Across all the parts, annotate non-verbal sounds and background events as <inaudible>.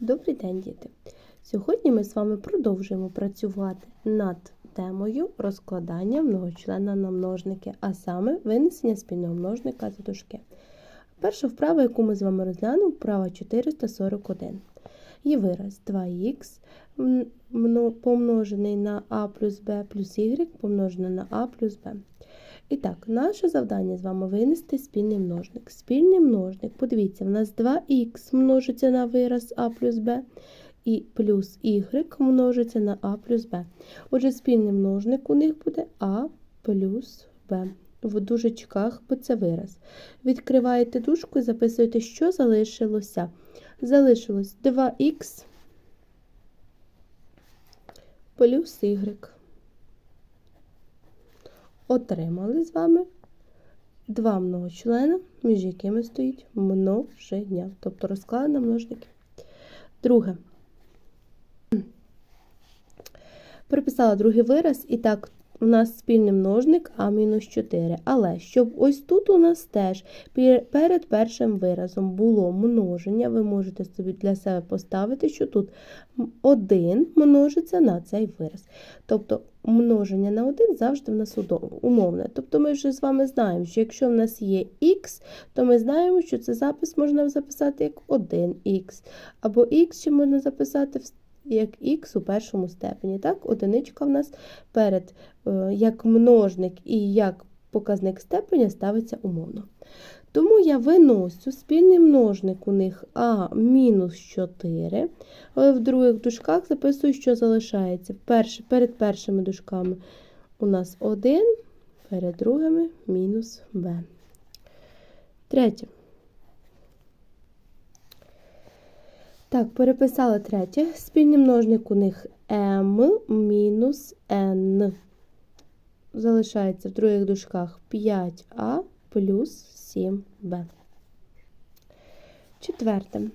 Добрий день, діти! Сьогодні ми з вами продовжуємо працювати над темою розкладання многочлена на множники, а саме винесення спільного множника за дужки. Перша вправа, яку ми з вами розглянемо, вправа 441. Є вираз 2х помножений на а плюс b плюс y помножене на а плюс b. І так, наше завдання з вами винести спільний множник. Спільний множник, подивіться, в нас 2х множиться на вираз а плюс b, і плюс y множиться на а плюс b. Отже, спільний множник у них буде а плюс b. В дужечках, бо це вираз. Відкриваєте дужку і записуєте, що залишилося. Залишилось 2х плюс y отримали з вами два многочлена, між якими стоїть множення, тобто розклад на множники. Друге. Переписала другий вираз, і так, у нас спільний множник а мінус 4. Але щоб ось тут у нас теж перед першим виразом було множення, ви можете собі для себе поставити, що тут 1 множиться на цей вираз. Тобто множення на 1 завжди в нас умовне. Тобто ми вже з вами знаємо, що якщо в нас є х, то ми знаємо, що цей запис можна записати як 1х, або х ще можна записати як х у першому степені. Так, одиничка в нас перед е, як множник і як показник степеня ставиться умовно. Тому я виносю спільний множник у них а мінус 4. Але в других дужках записую, що залишається. Перші, перед першими дужками у нас 1, перед другими мінус b. Третє. Так, переписали третє. Спільний множник у них m мінус n. Залишається в других дужках 5а плюс 7b. Четверте.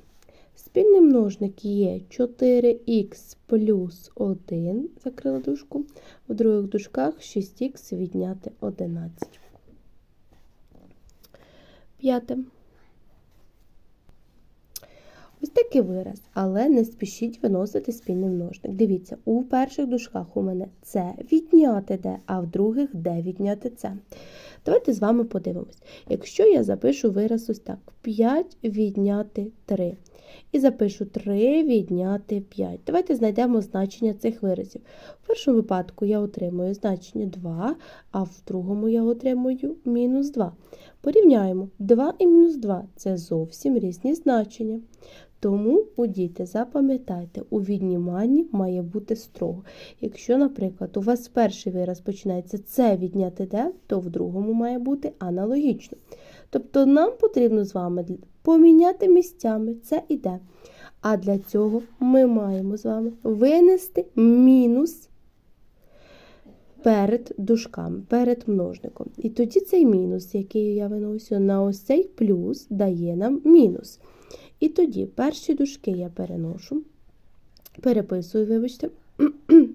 Спільний множник є 4х плюс 1, закрила дужку, в других дужках 6х відняти 11. П'яте. Ось такий вираз, але не спішіть виносити спільний множник. Дивіться, у перших дужках у мене це відняти де, а в других де відняти це. Давайте з вами подивимось. Якщо я запишу вираз ось так: 5 відняти 3. І запишу 3 відняти 5. Давайте знайдемо значення цих виразів. В першому випадку я отримую значення 2, а в другому я отримую мінус 2. Порівняємо 2 і мінус 2 це зовсім різні значення. Тому, у діти, запам'ятайте, у відніманні має бути строго. Якщо, наприклад, у вас перший вираз починається це відняти де, то в другому має бути аналогічно. Тобто нам потрібно з вами поміняти місцями це і де. А для цього ми маємо з вами винести мінус перед дужками, перед множником. І тоді цей мінус, який я виносю на ось цей плюс, дає нам мінус. І тоді перші дужки я переношу, переписую, вибачте. <clears throat>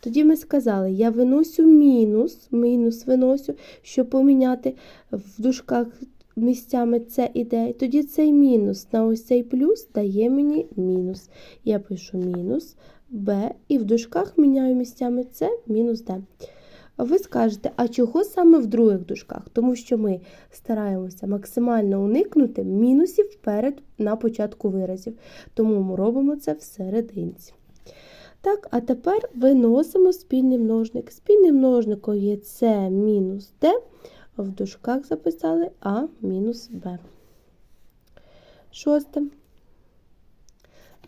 Тоді ми сказали, я виносю мінус, мінус виносю, щоб поміняти в дужках місцями це і де. Тоді цей мінус на ось цей плюс дає мені мінус. Я пишу мінус b, і в дужках міняю місцями це мінус d. Ви скажете, а чого саме в других дужках? Тому що ми стараємося максимально уникнути мінусів перед на початку виразів. Тому ми робимо це всерединці. Так, а тепер виносимо спільний множник. Спільним множником є С мінус Д, в дужках записали А мінус Б. Шосте.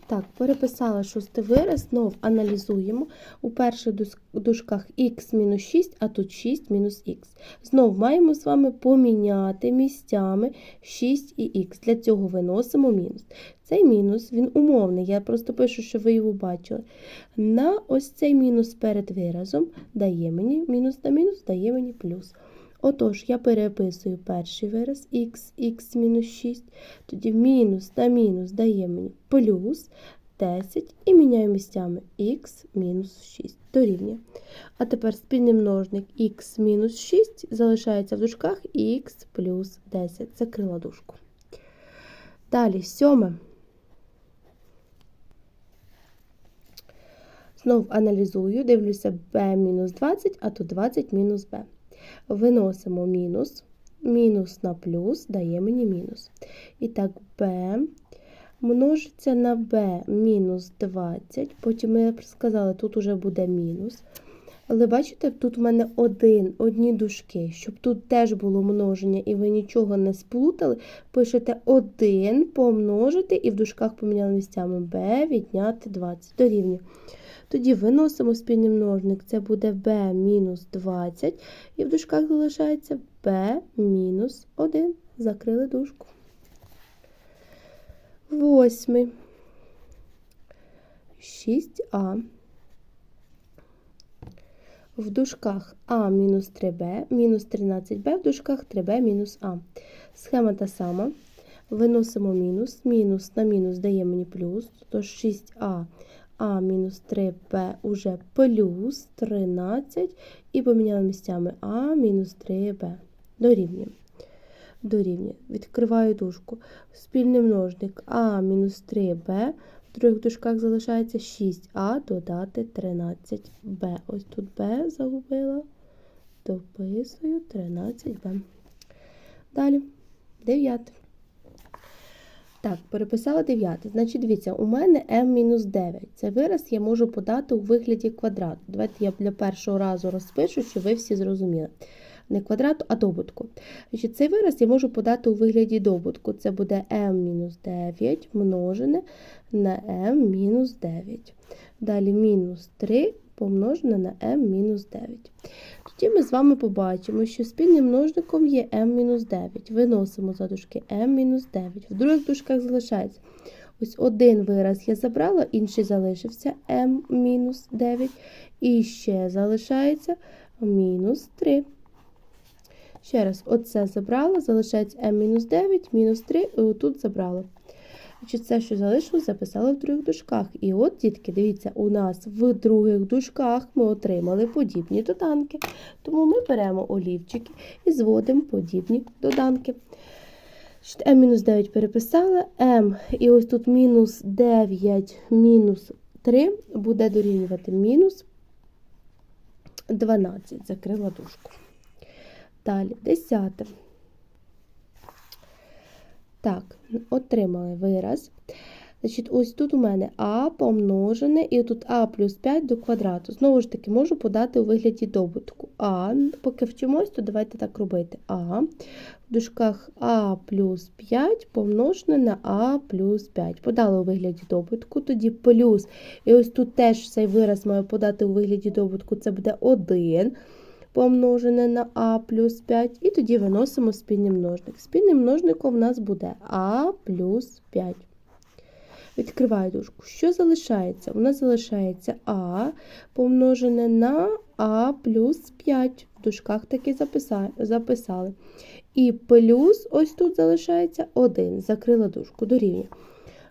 Так, переписала шостий вираз, знов аналізуємо. У перших дужках х мінус 6, а тут 6 мінус х. Знов маємо з вами поміняти місцями 6 і х. Для цього виносимо мінус. Цей мінус, він умовний, я просто пишу, що ви його бачили. На ось цей мінус перед виразом дає мені мінус на мінус дає мені плюс. Отож, я переписую перший вираз х, х мінус 6, тоді мінус на мінус дає мені плюс 10 і міняю місцями х мінус 6 дорівнює. А тепер спільний множник х мінус 6 залишається в дужках х плюс 10. Закрила дужку. Далі, сьоме. Знов аналізую, дивлюся b мінус 20, а тут 20 мінус b. Виносимо мінус. Мінус на плюс дає мені мінус. І так, b множиться на b мінус 20. Потім ми сказали, тут уже буде мінус. Але бачите, тут в мене один, одні дужки. Щоб тут теж було множення і ви нічого не сплутали, пишете 1 помножити і в дужках поміняли місцями b відняти 20 дорівнює. Тоді виносимо спільний множник, це буде b мінус 20, і в дужках залишається b мінус 1. Закрили дужку. Восьмий. 6а. В дужках А мінус 3b, мінус 13b, в дужках 3b мінус А. Схема та сама. Виносимо мінус, мінус на мінус дає мені плюс, тож 6а, а мінус 3b уже плюс 13, і поміняли місцями а мінус 3b. Дорівнює. Дорівнює. Відкриваю дужку. Спільний множник а мінус 3b. В других дужках залишається 6а додати 13b. Ось тут b загубила. Дописую 13b. Далі. 9. Так, переписала 9. Значить, дивіться, у мене m-9. Цей вираз я можу подати у вигляді квадрату. Давайте я для першого разу розпишу, щоб ви всі зрозуміли. Не квадрату, а добутку. Значить, Цей вираз я можу подати у вигляді добутку. Це буде m-9 множене на m-9. Далі мінус 3 помножене на m-9. Тоді ми з вами побачимо, що спільним множником є m-9. Виносимо за дужки m-9. В других дужках залишається. Ось один вираз я забрала, інший залишився m-9. І ще залишається мінус 3. Ще раз, оце забрала, залишається m-9, мінус 3, і отут забрала. Значить, Це, що залишилось, записала в других дужках. І от, дітки, дивіться, у нас в других дужках ми отримали подібні доданки. Тому ми беремо олівчики і зводимо подібні доданки. m-9 переписала, m, і ось тут мінус 9 мінус 3 буде дорівнювати мінус 12. Закрила дужку. Далі, 10. Так, отримали вираз. Значить, ось тут у мене А помножене, і тут А плюс 5 до квадрату. Знову ж таки, можу подати у вигляді добутку. А, поки вчимось, то давайте так робити. А в дужках А плюс 5 помножене на А плюс 5. Подали у вигляді добутку, тоді плюс. І ось тут теж цей вираз маю подати у вигляді добутку, це буде 1 помножене на А плюс 5, і тоді виносимо спільний множник. Спільним множником у нас буде А плюс 5. Відкриваю дужку. Що залишається? У нас залишається А помножене на А плюс 5. В дужках таки записали. І плюс ось тут залишається 1. Закрила дужку дорівнює.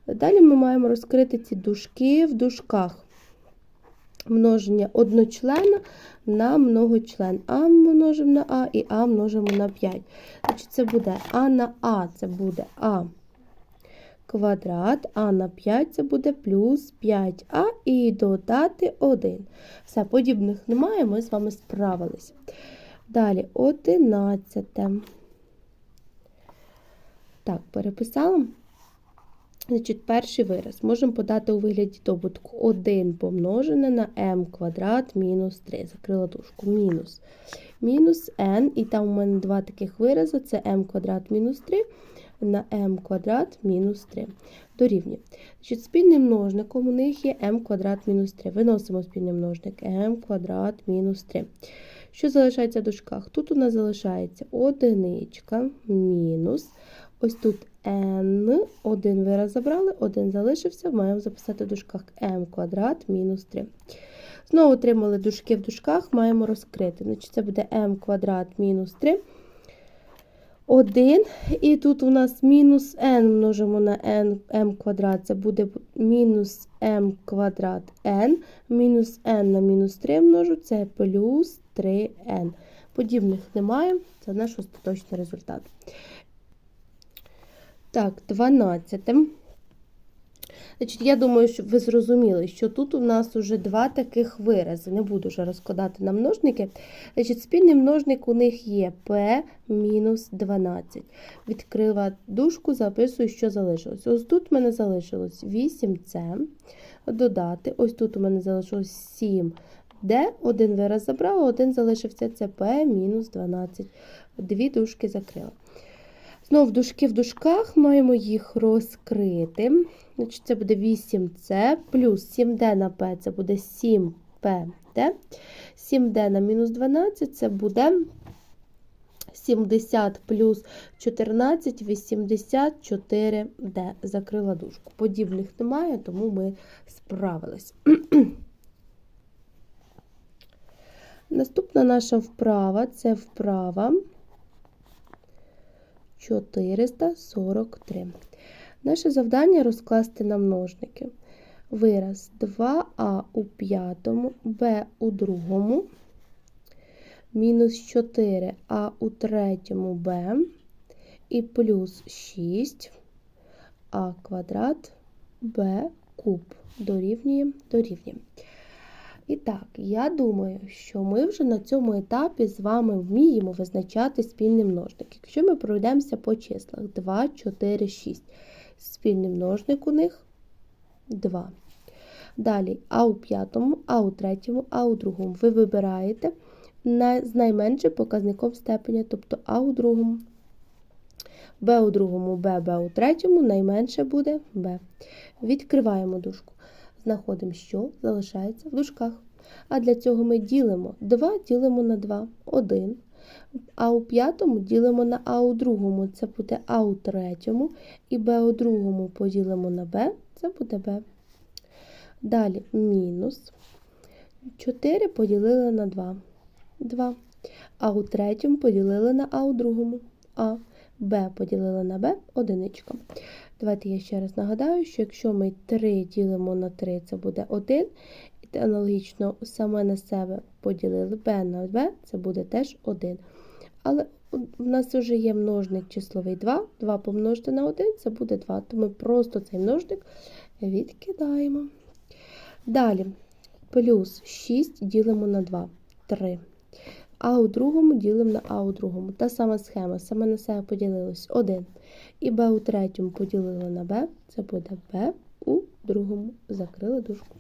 Далі ми маємо розкрити ці дужки в дужках множення одночлена на многочлен. А множимо на А і А множимо на 5. Значить, Це буде А на А, це буде А квадрат, А на 5 це буде плюс 5А і додати 1. Все, подібних немає, ми з вами справилися. Далі 11. Так, переписала. Значить, Перший вираз можемо подати у вигляді добутку 1 помножене на m квадрат мінус 3. Закрила дужку. Мінус мінус n, і там у мене два таких вирази: це m квадрат мінус 3 на m квадрат мінус 3. Дорівнює. Значить, Спільним множником у них є m квадрат мінус 3. Виносимо спільний множник m квадрат мінус 3. Що залишається в дужках? Тут у нас залишається одиничка мінус. Ось тут n, один вираз забрали, один залишився, маємо записати в дужках m квадрат мінус 3. Знову отримали дужки в дужках, маємо розкрити. Значить, Це буде m квадрат мінус 3. 1. І тут у нас мінус n множимо на n, m квадрат, це буде мінус m квадрат n, мінус n на мінус 3 множу, це плюс 3n. Подібних немає, це наш остаточний результат. Так, 12. Значить, я думаю, що ви зрозуміли, що тут у нас вже два таких вирази. Не буду вже розкладати на множники. Значить, спільний множник у них є p мінус 12. Відкрила дужку, записую, що залишилось. Ось тут в мене залишилось 8c. Додати, ось тут у мене залишилось 7 d. Один вираз забрала, один залишився це p мінус 12. Дві дужки закрила. Знову дужки в дужках маємо їх розкрити. Значить, Це буде 8c плюс 7d на p це буде 7pd. 7d на мінус 12 це буде 70 плюс 14, 84d. Закрила дужку. Подібних немає, тому ми справились. <clears throat> Наступна наша вправа це вправа 443. Наше завдання розкласти на множники. Вираз 2а у п'ятому, b у другому, мінус 4а у третьому b і плюс 6 а квадрат b куб дорівнює дорівнює. І так, я думаю, що ми вже на цьому етапі з вами вміємо визначати спільний множник. Якщо ми пройдемося по числах 2, 4, 6. Спільний множник у них 2. Далі А у п'ятому, А у третьому, А у другому. Ви вибираєте з найменшим показником степеня, тобто А у другому. Б у другому, Б, Б у третьому, найменше буде Б. Відкриваємо дужку. Знаходимо, що залишається в дужках. А для цього ми ділимо 2 ділимо на 2, 1. А у п'ятому ділимо на А у другому, це буде А у третьому. І Б у другому поділимо на Б, це буде Б. Далі мінус 4 поділили на 2. 2. А у третьому поділили на А у другому. А. Б поділили на Б одиничка. Давайте я ще раз нагадаю, що якщо ми 3 ділимо на 3, це буде 1. І аналогічно саме на себе поділили b на b, це буде теж 1. Але в нас вже є множник числовий 2. 2 помножити на 1 це буде 2. То ми просто цей множник відкидаємо. Далі, плюс 6 ділимо на 2, 3. А у другому ділимо на А у другому. Та сама схема, саме на себе поділилось 1. І Б у третьому поділили на Б, це буде Б у другому. Закрили дужку.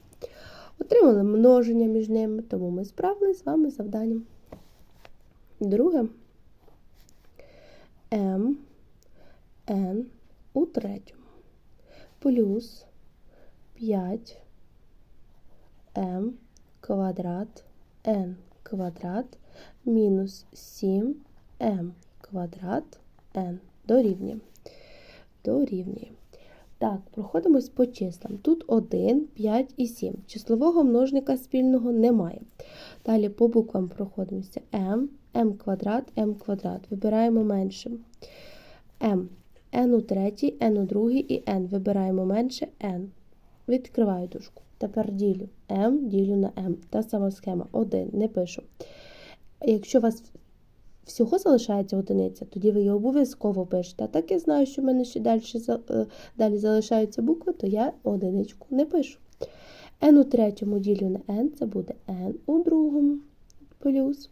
Отримали множення між ними, тому ми справилися з вами завданням. Друге М, Н у третьому. Плюс 5 М квадрат Н квадрат мінус 7М квадрат Н дорівнює. Дорівнює. Так, проходимось по числам. Тут 1, 5 і 7. Числового множника спільного немає. Далі по буквам проходимося m, m квадрат, m квадрат. Вибираємо менше. m, n у третій, n у другій і n. Вибираємо менше n. Відкриваю дужку. Тепер ділю m, ділю на m. Та сама схема. 1, не пишу. Якщо у вас всього залишається одиниця, тоді ви її обов'язково пишете. А так я знаю, що в мене ще далі е, далі залишаються букви, то я одиничку не пишу. n у третьому ділю на n, це буде n у другому плюс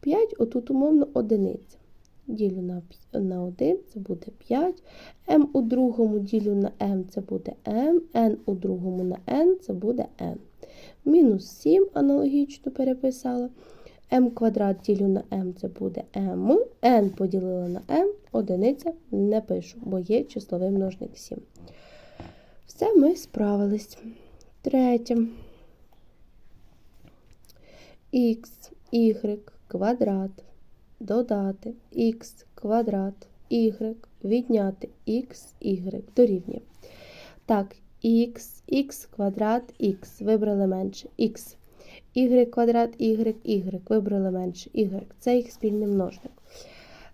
5, отут умовно одиниця. Ділю на на 1, це буде 5. m у другому ділю на m, це буде m, n у другому на n, це буде n. Мінус 7 аналогічно переписала m квадрат ділю на m це буде m. n поділила на m, одиниця не пишу, бо є числовий множник 7. Все, ми справились. Третє. Х, y квадрат, додати х квадрат, y, відняти х, y дорівнює. Так, х, х квадрат, х. Вибрали менше х y квадрат, y, y. Вибрали менше y. Це їх спільний множник.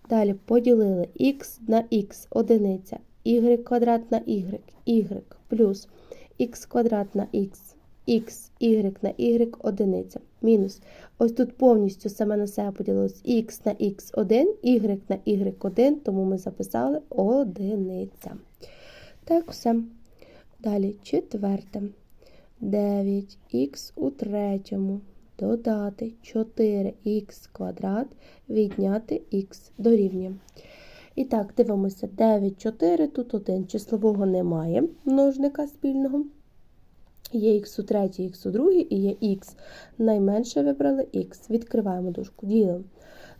Далі поділили x на x, одиниця, y квадрат на y, y плюс x квадрат на x, x, y на y, одиниця. Мінус. Ось тут повністю саме на себе поділилось x на x1, y на y1, тому ми записали одиниця. Так, все. Далі четверте. 9х у третьому. Додати 4х квадрат, відняти х дорівнює. І так, дивимося, 9, 4, тут 1. Числового немає множника спільного. Є х у третій, х у другій і є х. Найменше вибрали х. Відкриваємо дужку, ділимо.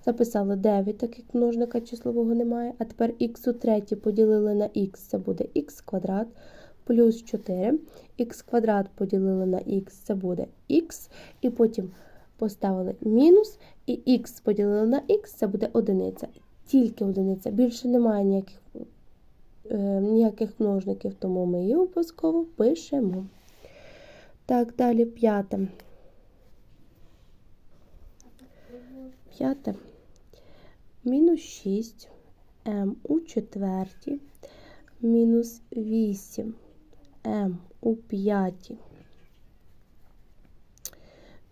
Записали 9, так як множника числового немає. А тепер х у третій поділили на х, це буде х квадрат плюс 4. х квадрат поділили на х, це буде х. І потім поставили мінус, і х поділили на х, це буде одиниця. Тільки одиниця. Більше немає ніяких, е, ніяких множників, тому ми її обов'язково пишемо. Так, далі п'яте. П'яте. Мінус 6 м у четвертій, мінус 8 м у п'ятій,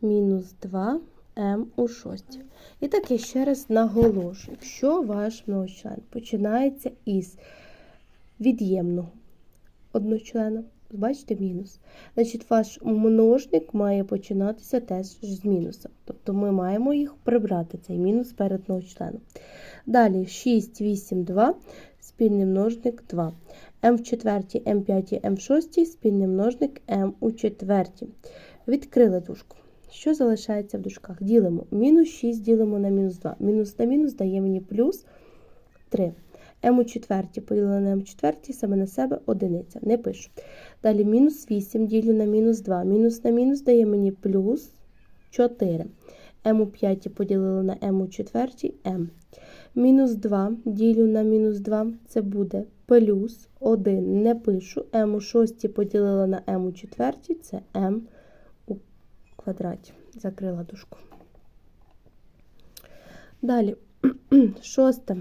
мінус 2 м у шостій. І так я ще раз наголошую, якщо ваш многочлен починається із від'ємного одночлена, бачите мінус. Значить, ваш множник має починатися теж з мінуса. Тобто ми маємо їх прибрати, цей мінус перед многочленом. Далі 6, 8, 2, спільний множник 2. М в четвертій, М в п'ятій, М в шостій, спільний множник М у четвертій. Відкрили дужку. Що залишається в дужках? Ділимо. Мінус 6 ділимо на мінус 2. Мінус на мінус дає мені плюс 3. М у четвертій поділили на М у четвертій, саме на себе одиниця. Не пишу. Далі мінус 8 ділю на мінус 2. Мінус на мінус дає мені плюс 4. М у п'ятій поділили на М у четвертій М. Мінус 2 ділю на мінус 2, це буде плюс 1. Не пишу. М у шостій поділила на М у четвертій, це М у квадраті. Закрила дужку. Далі, <clears throat> шосте.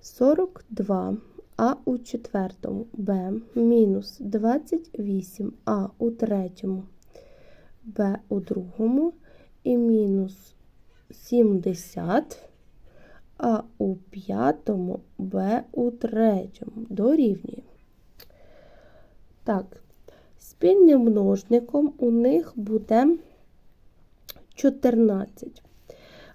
42 а у четвертому Б мінус 28 а у третьому Б у другому і мінус 70 а у п'ятому Б у третьому дорівнює. Так, спільним множником у них буде 14.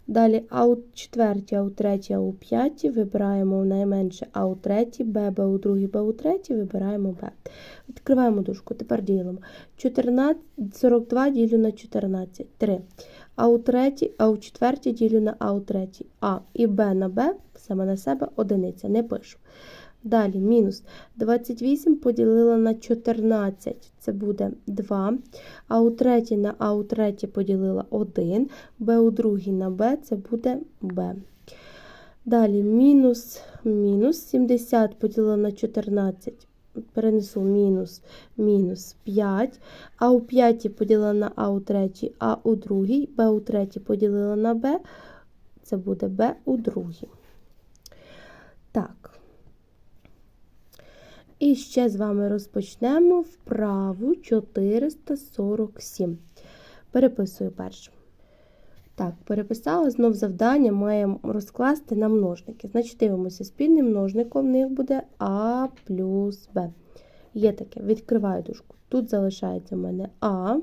Далі А у четвертій, А у третій, А у п'ятій вибираємо найменше А у третій, Б, Б у другій, Б у третій, вибираємо Б. Відкриваємо дужку, тепер ділимо. 14, 42 ділю на 14, 3. А у третій, А у четвертій ділю на А у третій, А і Б на Б, саме на себе одиниця, не пишу. Далі мінус 28 поділила на 14, це буде 2. А у третій на А у третій поділила 1, Б у другій на Б, це буде Б. Далі мінус мінус 70 поділила на 14, перенесу мінус мінус 5. А у п'ятій поділила на А у третій, А у другій, Б у третій поділила на Б, це буде Б у другій. Так. І ще з вами розпочнемо вправу 447. Переписую першу. Так, переписала знов завдання, маємо розкласти на множники. Значить, дивимося, спільним множником в них буде А плюс Б. Є таке, відкриваю дужку. Тут залишається в мене А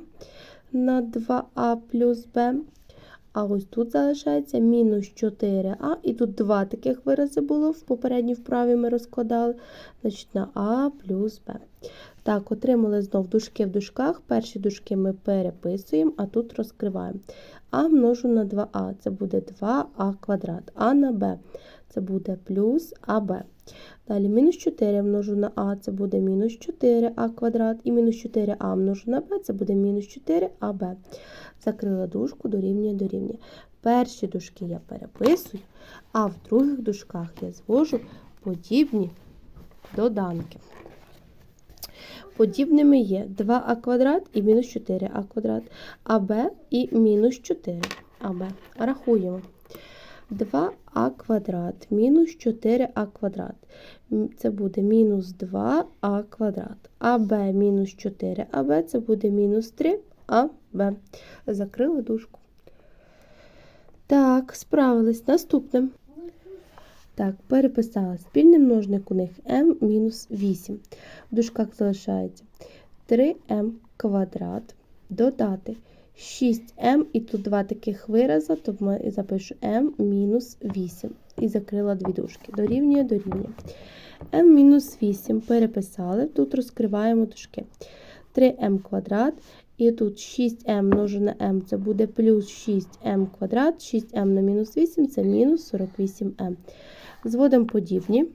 на 2А плюс Б. А ось тут залишається мінус 4а, і тут два таких вирази було в попередній вправі ми розкладали. Значить, на А плюс Б. Так, отримали знов дужки в дужках. Перші дужки ми переписуємо, а тут розкриваємо. А множу на 2а, це буде 2а квадрат. А на Б це буде плюс АБ. Далі мінус 4 множу на А, це буде мінус 4а квадрат. І мінус 4а множу на Б, це буде мінус 4АБ. Закрила дужку, дорівнює, дорівнює. Перші дужки я переписую, а в других дужках я звожу подібні доданки. Подібними є 2а квадрат і мінус 4а квадрат, АБ і мінус 4АБ. Рахуємо. 2а квадрат мінус 4а квадрат. Це буде мінус 2а квадрат. АБ мінус 4АБ це буде мінус 3АБ. Закрили дужку. Так, справились. Наступне. Так, переписала. Спільний множник у них m-8. В дужках залишається 3m квадрат. Додати 6m, і тут два таких вирази, то ми запишу m-8. І закрила дві дужки. Дорівнює, дорівнює. m-8 переписали, тут розкриваємо дужки. 3m квадрат. І тут 6m множене m це буде плюс 6m квадрат, 6m на мінус 8 це мінус 48m. Зводимо подібні.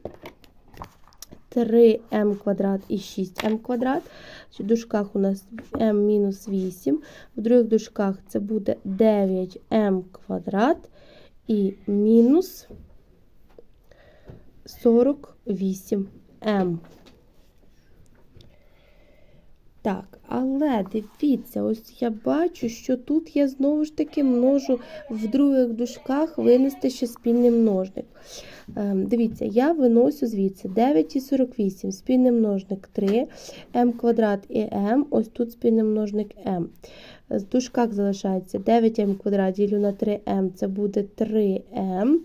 3m квадрат і 6m квадрат. В дужках у нас m мінус 8. В других дужках це буде 9m квадрат і мінус 48m. Так, але дивіться, ось я бачу, що тут я знову ж таки можу в других дужках винести ще спільний множник. Ем, Дивіться, я виносю звідси 9 і 48, спільний множник 3, m квадрат і m, ось тут спільний множник m. З дужках залишається 9m квадрат ділю на 3m, це буде 3m.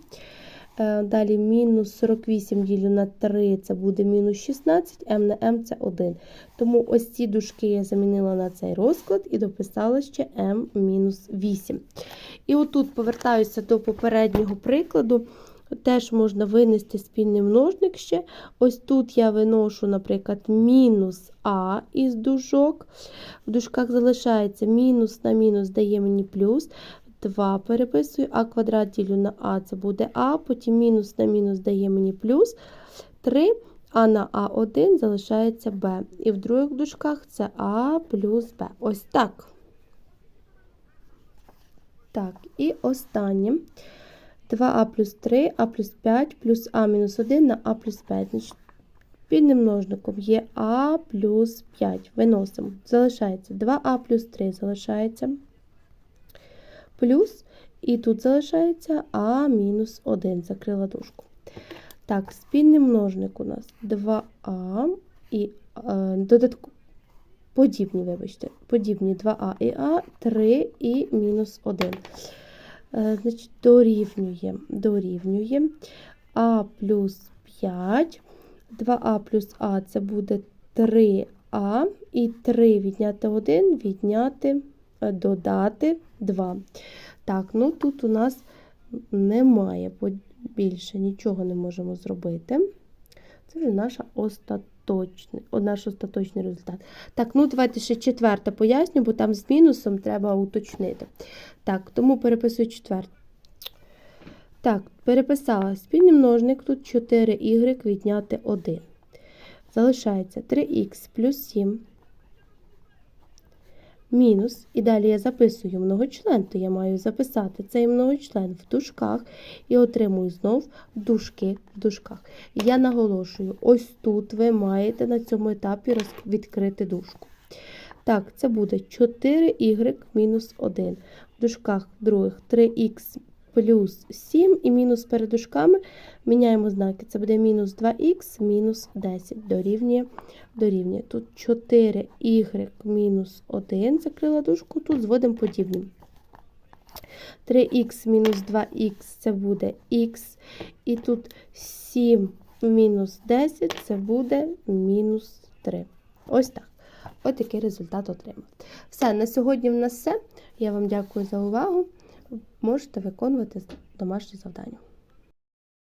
Е, Далі мінус 48 ділю на 3, це буде мінус 16, m на m це 1. Тому ось ці дужки я замінила на цей розклад і дописала ще m мінус 8. І отут повертаюся до попереднього прикладу. Теж можна винести спільний множник ще. Ось тут я виношу, наприклад, мінус а із дужок. В дужках залишається мінус на мінус дає мені плюс. 2 переписую, а квадрат ділю на а, це буде а, потім мінус на мінус дає мені плюс 3, а на а1 залишається b. І в других дужках це а плюс b. Ось так. Так, і останнє. 2а плюс 3, а плюс 5 плюс а мінус 1 на а плюс 5. Значить, Спільним множником є а плюс 5. Виносимо. Залишається 2а плюс 3 залишається плюс, і тут залишається а мінус 1, закрила дужку. Так, спільний множник у нас 2а і е, додатку, подібні, вибачте, подібні 2а і а, 3 і мінус 1. Е, значить, дорівнює, дорівнює а плюс 5, 2а плюс а це буде 3а, і 3 відняти 1, відняти додати 2. Так, ну тут у нас немає більше, нічого не можемо зробити. Це вже наша остаточний, наш остаточний результат. Так, ну давайте ще четверте поясню, бо там з мінусом треба уточнити. Так, тому переписую четверте. Так, переписала спільний множник, тут 4y відняти 1. Залишається 3х плюс 7 мінус, і далі я записую многочлен, то я маю записати цей многочлен в дужках і отримую знов дужки в дужках. Я наголошую, ось тут ви маєте на цьому етапі відкрити дужку. Так, це буде 4y мінус 1. В дужках других 3х плюс 7 і мінус перед дужками міняємо знаки. Це буде мінус 2х мінус 10 дорівнює. дорівнює. Тут 4y мінус 1, закрила дужку, тут зводимо подібним. 3х мінус 2х це буде х. І тут 7 мінус 10 це буде мінус 3. Ось так. Ось такий результат отримав. Все, на сьогодні в нас все. Я вам дякую за увагу можете виконувати домашні завдання.